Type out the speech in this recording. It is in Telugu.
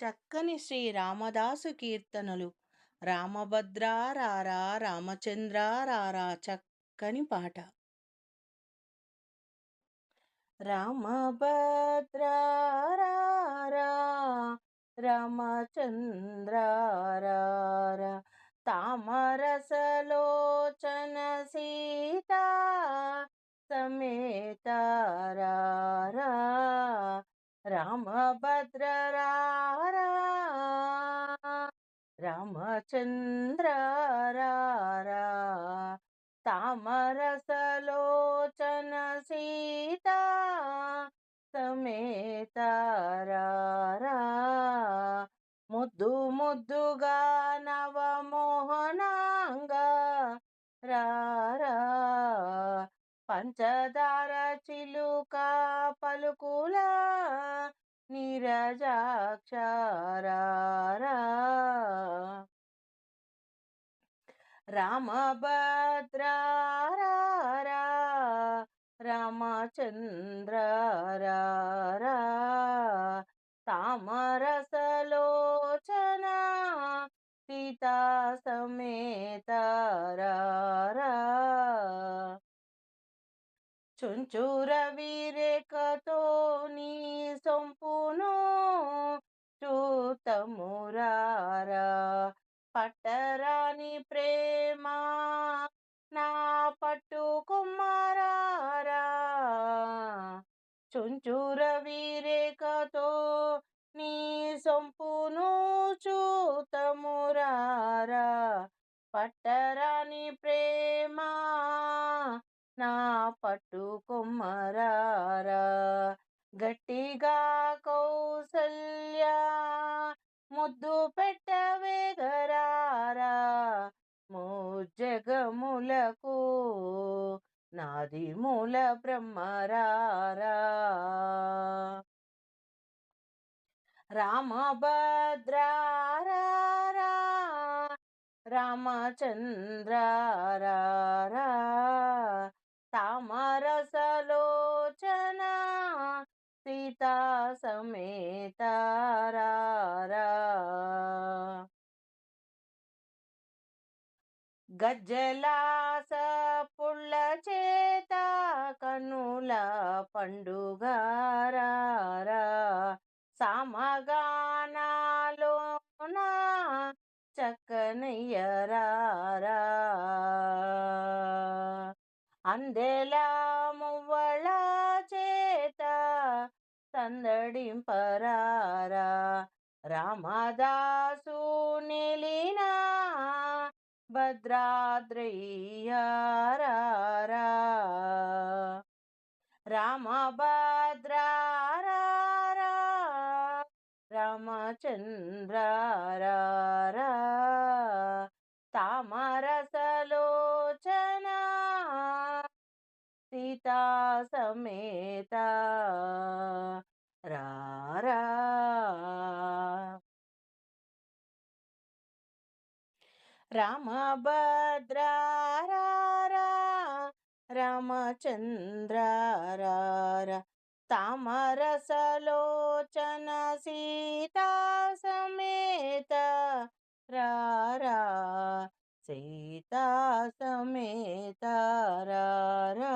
చక్కని శ్రీ రామదాసు కీర్తనలు. రామభద్రారారా రామచంద్రారారా చక్కని పాట. రామభద్రారారా రామచంద్రారారా తామరసలోచన సీతా సమేతారారా రామభద్రరారా రామచంద్రారారా తామరసలోచన సీత సమేతారారా ముద్దు ముద్దుగా నవమోహనాంగా రారా పంచదార చిలుక పలుకులా నీరజాక్షరారా. రామభద్రారా రామచంద్రారా తామరసలోచన సీతా సమేతారా చుంచుర వీరేకతో నీ సొంపును చూతమురారా. పట్టరాని ప్రేమ నా పట్టు కుమారారా. చుంచుర వీరేకతో నీ సొంపును చూతమురారా. పట్టరాని ప్రేమ నా పట్టు కొమ్మరారా గట్టిగా కౌసల్యా ముద్దు పెట్టవేగరారా జగములకు నాది మూల బ్రహ్మరారా. రామభద్రారా రామచంద్రారా సీతా గజ్జలాస పుళ్ళ చేత కనుల పండుగారా సమగానాలోన చక్కనయ్యరారా అందెలా సందడింపరారా? రామదాసు నిలినా భద్రాద్రయ్యారా రామభద్రారా రామచంద్రారా తామరసలోచన సీతా సమేత రారా రామభద్రారా రామచంద్రారా తామరసలోచన సీతా సమేత. రారా సీతా సమేత. రారా